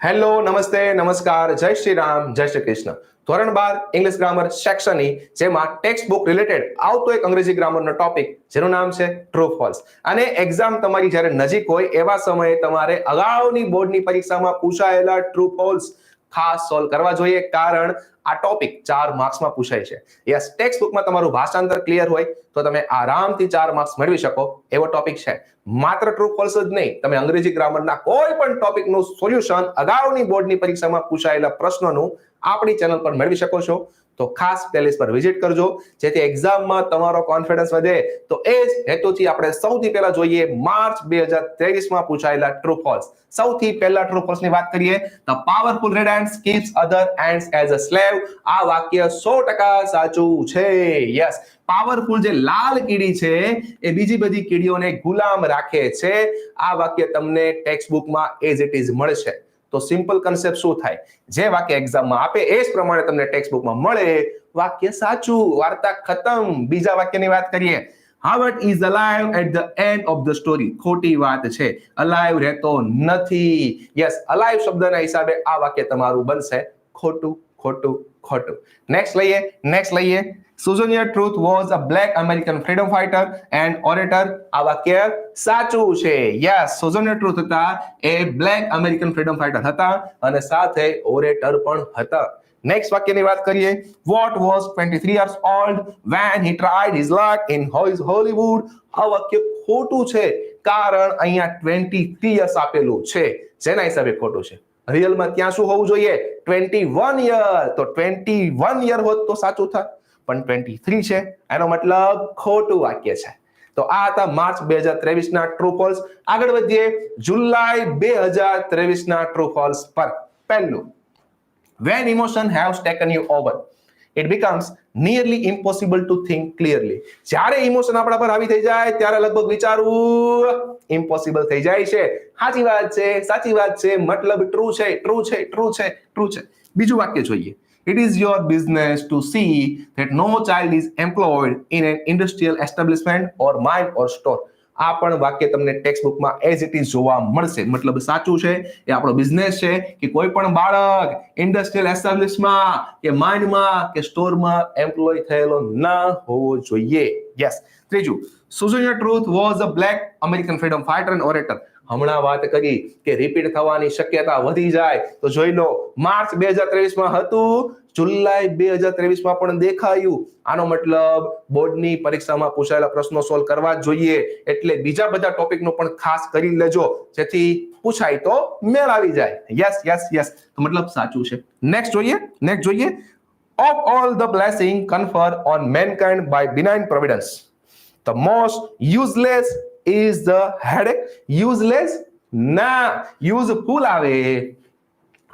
Hello, નમસ્તે, નમસ્કાર, જય શ્રી રામ, જય શ્રી કૃષ્ણ. ધોરણ બાર ઇંગ્લિશ ગ્રામર સેક્શનની જેમાં ટેક્સ્ટ બુક રિલેટેડ આવતો એક અંગ્રેજી ગ્રામરનો ટોપિક જેનું નામ છે ટ્રુ ફોલ્સ અને એક્ઝામ તમારી જ્યારે નજીક હોય એવા સમયે તમારે અગાઉની બોર્ડની પરીક્ષામાં પૂછાયેલા ટ્રુ ફોલ્સ ખાસ સોલ્વ કરવા જોઈએ કારણ આ ટોપિક ચાર માર્ક્સમાં પૂછાય છે. યસ ટેક્સ્ટ બુકમાં તમારું ભાષાંતર ક્લિયર હોય તો તમે આરામથી ચાર માર્ક્સ મેળવી શકો એવો ટોપિક છે. માત્ર ટ્રુ ફોલ્સ જ નહીં, તમે અંગ્રેજી ગ્રામરના કોઈ પણ ટોપિકનું સોલ્યુશન અગાઉની બોર્ડની પરીક્ષામાં પૂછાયેલા પ્રશ્નોનું આપણી ચેનલ પર મેળવી શકો છો. તો ખાસ પ્લેલિસ્ટ પર વિઝિટ કરજો. જેથી એક્ઝામમાં તમારો કોન્ફિડન્સ વધે. તો એ જ હેતુથી આપણે સૌથી પહેલા જોઈએ માર્ચ બે હજાર ત્રેવીસમાં પૂછાયેલા ટ્રુ ફોલ્સ સૌથી પહેલા ટ્રુ ફોલ્સની વાત કરીએ the powerful red hand keeps other hands as a slave આ વાક્ય સો ટકા સાચું છે. યસ પાવરફુલ જે લાલ કીડી છે, એ બીજી બધી કીડીઓને ગુલામ રાખે છે. આ વાક્ય તમને ટેક્સ્ટ બુકમાં એઝ ઇટ ઇઝ મળશે. તો સિમ્પલ કન્સેપ્ટ શું થાય? જે વાક્ય એક્ઝામમાં આપે, એ જ પ્રમાણે તમને ટેક્સ્ટ બુકમાં મળે. વાક્ય સાચું, વાર્તા ખતમ. બીજા વાક્યની વાત કરીએ. Howard is alive at the end of the story ખોટી વાત છે. અલાઇવ રહેતો નથી. યસ અલાઇવ શબ્દના હિસાબે આ વાક્ય તમારું બનશે. ખોટું ખોટું. ખોટું. નેક્સ્ટ લઈએ નેક્સ્ટ લઈએ. Sojourner Truth was a black American freedom fighter and orator આ વાક્ય સાચું છે. યસ સુઝોનિયર ટ્રુથ હતા. એ બ્લેક અમેરિકન ફ્રીડમ ફાઇટર હતા અને સાથે ઓરેટર પણ હતા. નેક્સ્ટ વાક્યની વાત કરીએ. Walt was 23 years old when he tried his luck in Hollywood આ વાક્ય ખોટું છે. કારણ અહીંયા 23 યર્સ આપેલું છે. જેના હિસાબે ખોટું છે. રિયલમાં ત્યાં શું હોવું જોઈએ? 21 યર તો 21 યર હોત તો સાચું થાય પણ 23 છે, એનો મતલબ ખોટું વાક્ય છે. તો આ હતા માર્ચ બે હજાર ત્રેવીસ ના ટ્રુ ફોલ્સ આગળ વધીએ, જુલાઈ બે હજાર ત્રેવીસ ના ટ્રુ ફોલ્સ પર. પહેલું when emotion have taken you over. It becomes nearly impossible to think clearly જ્યારે ઇમોશન આપણા પર આવી થઈ જાય ત્યારે લગભગ વિચારવું ઇમ્પોસિબલ થઈ જાય છે સાચી વાત છે સાચી વાત છે મતલબ ટ્રુ છે ટ્રુ છે ટ્રુ છે ટ્રુ છે બીજું વાક્ય જોઈએ It is your business to see that no child is employed in an industrial establishment or mine or store. આ પણ વાક્ય તમને ટેક્સ્ટ બુકમાં એઝ ઇટ ઇઝ જોવા મળશે. મતલબ સાચું છે એ આપણો બિઝનેસ છે કે કોઈ પણ બાળક ઇન્ડસ્ટ્રીયલ એસ્ટાબ્લિશમાં કે માઇન્ડમાં કે સ્ટોરમાં એમ્પ્લોય થયેલો ના હોવો જોઈએ. યસ ત્રીજું Sojourner Truth was a black American freedom fighter and orator હમણાં વાત કરી કે રિપીટ થવાની શક્યતા વધી જાય. તો જોઈ લો, માર્ચ બે હજાર ત્રેવીસમાં હતું, જુલાઈ બે હજાર ત્રેવીસમાં પણ દેખાયું. આનો મતલબ બોર્ડની પરીક્ષામાં પૂછાયેલા પ્રશ્નો સોલ્વ કરવા જોઈએ. એટલે બીજા બધા ટોપિકનો પણ ખાસ કરી લેજો. જેથી પૂછાય તો મેળ આવી જાય. યસ યસ યસ તો મતલબ સાચું છે. નેક્સ્ટ જોઈએ નેક્સ્ટ જોઈએ. Of all the blessing confer on mankind by benign providence the most useless is the headache useless? ના. યુઝફુલ આવે.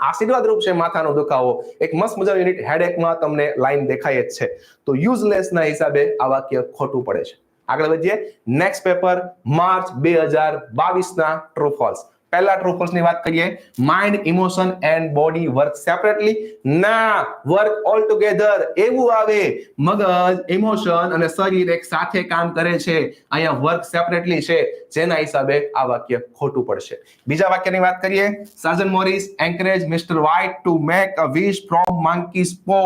આશીર્વાદ રૂપ છે માથાનો દુખાવો. એક મસ્ત મજા યુનિટ હેડેકમાં તમને લાઈન દેખાય જ છે. તો યુઝલેસ ના હિસાબે આ વાક્ય ખોટું પડે છે. આગળ વધીએ. નેક્સ્ટ પેપર માર્ચ બે હજાર બાવીસ ના ટ્રુ ફોલ્સ પહેલા ટ્રુ ફોલ્સની વાત કરીએ mind emotion and body work separately ના વર્ક ઓલ ટુગેધર એવું આવે. મગજ ઇમોશન અને શરીર એક સાથે કામ કરે છે. અહીંયા વર્ક સેપરેટલી છે. જેના હિસાબે આ વાક્ય ખોટું પડશે. બીજા વાક્યની વાત કરીએ. Sajan Morris encourage mister White to make a wish from monkey's paw.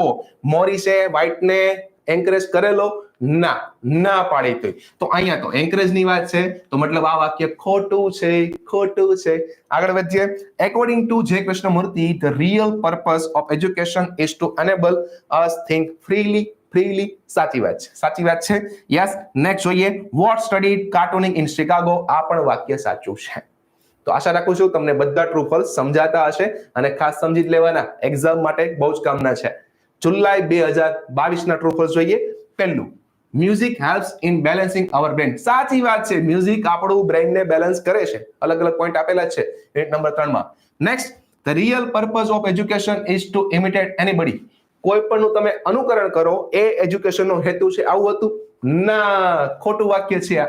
મોરિસે વ્હાઇટને એન્કરેજ કરેલો? ના. ના પાડી તો તો અહીંયા તો એન્કરેજની વાત છે. તો મતલબ આ વાક્ય ખોટું છે ખોટું છે. આગળ વધીએ. According to J Krishnamurti the real purpose of education is to enable us think freely freely સાચી વાત છે. સાચી વાત છે? યસ નેક્સ્ટ જોઈએ. Walt study cartooning in Chicago આ પણ વાક્ય સાચું છે. તો આશા રાખું છું તમને બધા ટ્રુ સમજાતા હશે અને ખાસ સમજી જ લેવાના. એક્ઝામ માટે બહુ જ કામના છે. જુલાઈ બે હજાર બાવીસ ના ટ્રુ જોઈએ. પહેલું music helps in balancing our brain સાચી વાત છે મ્યુઝિક આપણું બ્રેનને બેલેન્સ કરે છે. અલગ અલગ પોઈન્ટ આપેલા છે યુનિટ નંબર ત્રણમાં. Next the real purpose of education is to imitate anybody કોઈ પણનું તમે અનુકરણ કરો, એ એજ્યુકેશનનો હેતુ છે, આવું હતું? ના, ખોટું વાક્ય છે આ.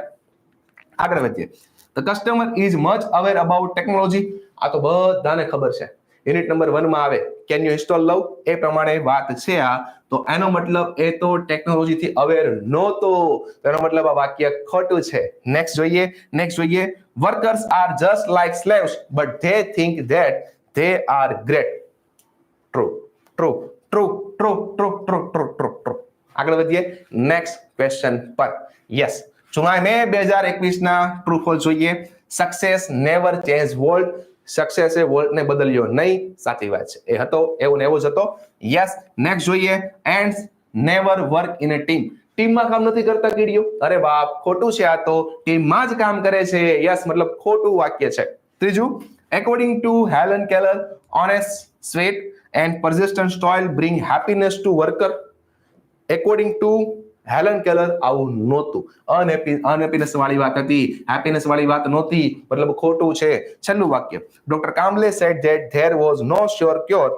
આગળ વધીએ. The customer is much aware about technology આ તો બધાને ખબર છે. યુનિટ નંબર વનમાં આવે. કેન યુ ઇન્સ્ટોલ લવ એ પ્રમાણે વાત છે આ. તો એનો મતલબ એ તો ટેકનોલોજીથી અવેર નહોતો. એનો મતલબ આ વાક્ય ખોટું છે. નેક્સ્ટ જોઈએ. નેક્સ્ટ જોઈએ. Workers are just like slaves but they think that they are great true true true true true true true true true આગળ વધીએ. નેક્સ્ટ ક્વેશ્ચન પર. યસ જુલાઈ મે બે હજાર એકવીસના ટ્રુ ફોલ જોઈએ. સક્સેસ નેવર ચેન્જ વર્લ્ડ સક્સેસે વર્લ્ડને બદલ્યો નહીં, સાચી વાત છે. એ હતો, એવું ને એવો જ હતો. યસ નેક્સ્ટ જોઈએ. And never work in a team ટીમમાં કામ નથી કરતા કીડીઓ? અરે બાપ, ખોટું છે આ તો. ટીમમાં જ કામ કરે છે. યસ મતલબ ખોટું વાક્ય છે. ત્રીજું according to Helen Keller honest sweat and persistent toil bring happiness to worker according to Helen Keller આવું નહોતું. અનહેપી અનહેપીનેસ વાળી વાત હતી હેપીનેસ વાળી વાત નહોતી, મતલબ ખોટું છે. છેલ્લું વાક્ય. Doctor Kamle said that there was no sure cure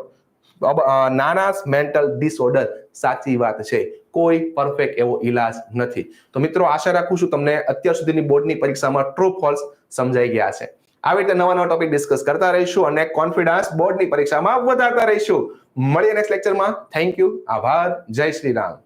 નાનાસ mental disorder સાચી વાત છે. કોઈ પરફેક્ટ એવો ઈલાજ નથી. તો મિત્રો, આશા રાખું છું તમને અત્યાર સુધીની બોર્ડની પરીક્ષામાં ટ્રુ ફોલ્સ સમજાઈ ગયા છે. આવી રીતે નવા નવા ટોપિક ડિસ્કસ કરતા રહીશું અને કોન્ફિડન્સ બોર્ડની પરીક્ષામાં વધારતા રહીશું. મળીએ નેક્સ્ટ લેક્ચરમાં થેન્ક યુ આભાર. જય શ્રી રામ.